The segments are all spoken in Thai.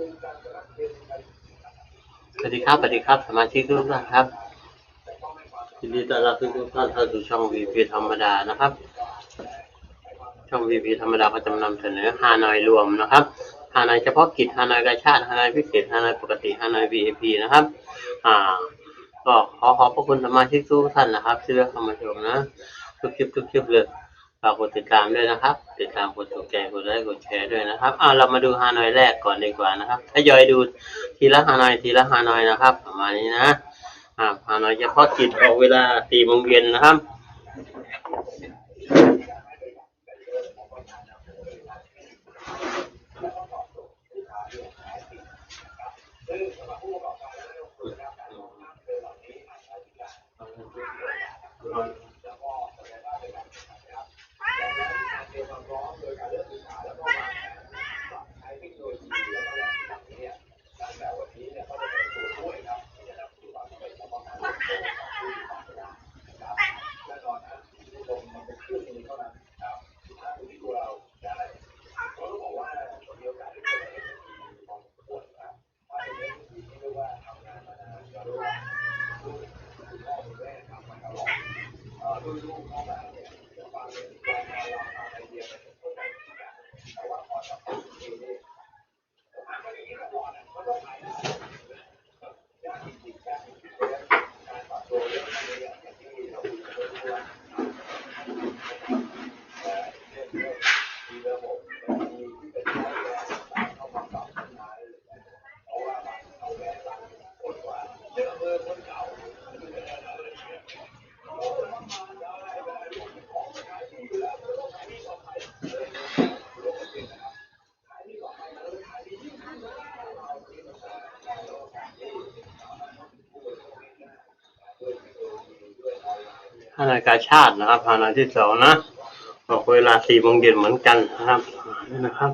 สวัสดีครับ สวัสดีครับ สมาชิกทุกท่านครับยินดีต้อนรับทุกท่านเข้าสู่ช่อง VP ธรรมดานะครับ ช่อง VP ธรรมดาก็จะนำเสนอฮานอยรวมนะครับฮานอยเฉพาะกิจฮานอยกาชาติฮานอยพิเศษฮานอยปกติฮานอย VIP นะครับ อ่า ก็ขอขอบพระคุณสมาชิกทุกท่านนะครับที่เลือกเข้ามาชมนะ ทุกคลิปทุกคลิปเลย ฝากกดติดตามด้วยนะครับ ติดตามกดถูกใจกดไลค์กดแชร์ด้วยนะครับอ่าเรามาดูฮานอยแรกก่อนดีกว่านะครับทยอยดูทีละฮานอยทีละฮานอยนะครับ ประมาณนี้นะอ่าฮานอยเฉพาะกิจออกเวลาสี่โมงเย็นนะครับานอยกาชาตินะครับภานาที่สองนะออกเวลาสี่โมงเย็นเหมือนกันนะครับนี่นะครับ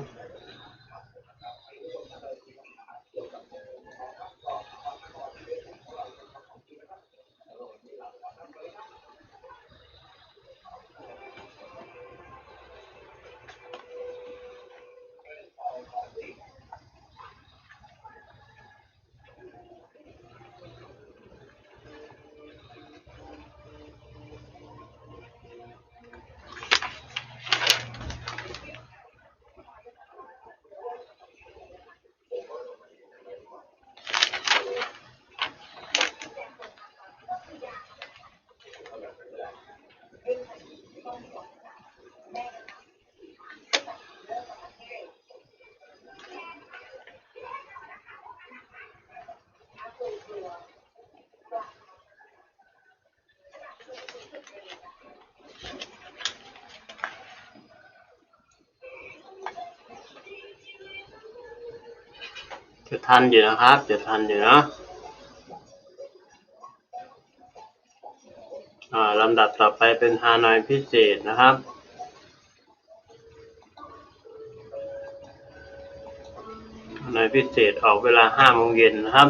จะทันอยู่นะครับ จะทันอยู่นะอ่าลำดับต่อไปเป็นฮานอยพิเศษนะครับฮานอยพิเศษออกเวลาห้าโมงเย็นนะครับ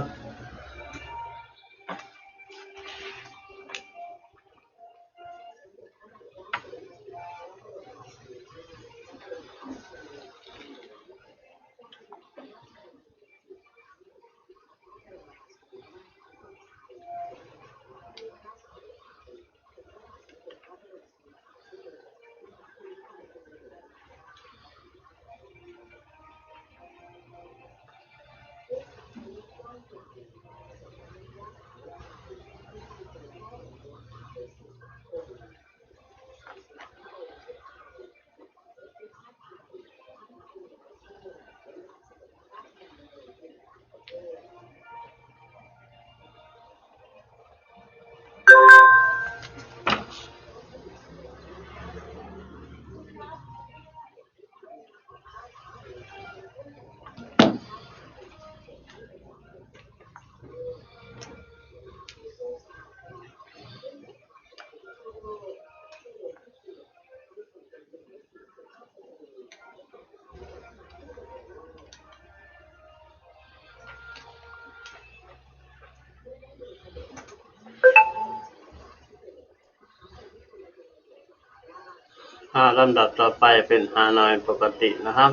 อ่าลำดับต่อไปเป็นฮานอยปกตินะครับ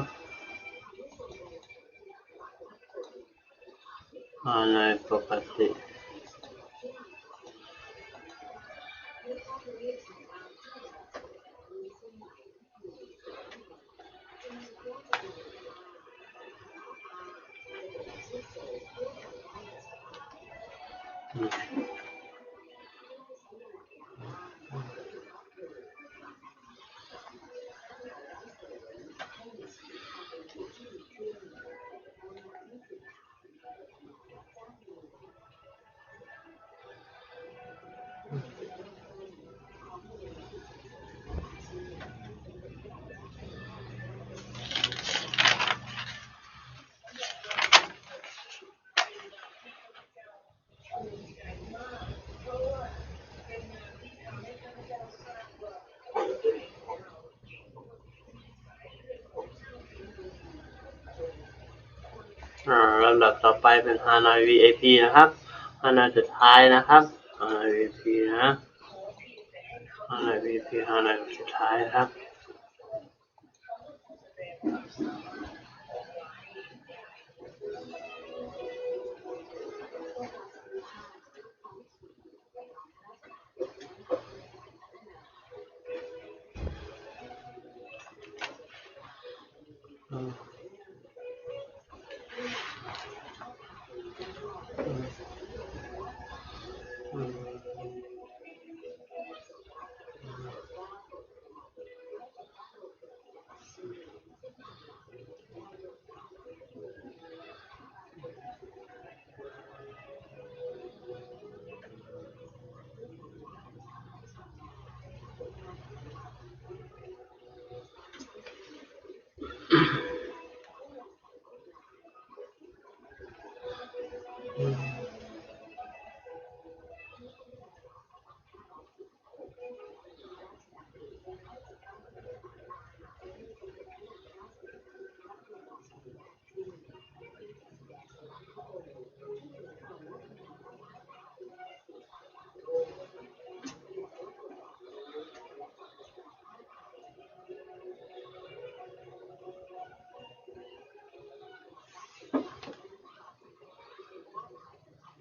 มาในปกติอืม ลำดับต่อไปเป็นฮานอย VIP นะครับฮานอยสุดท้ายนะครับ ฮานาทีนะฮานอย VIP ฮานอยสุดท้ายครับ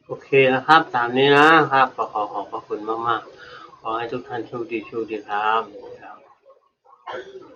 โอเคนะครับ ตามนี้นะครับขอขอขอบพระคุณมากๆ ขอให้ทุกท่านโชคดีโชคดีครับครับ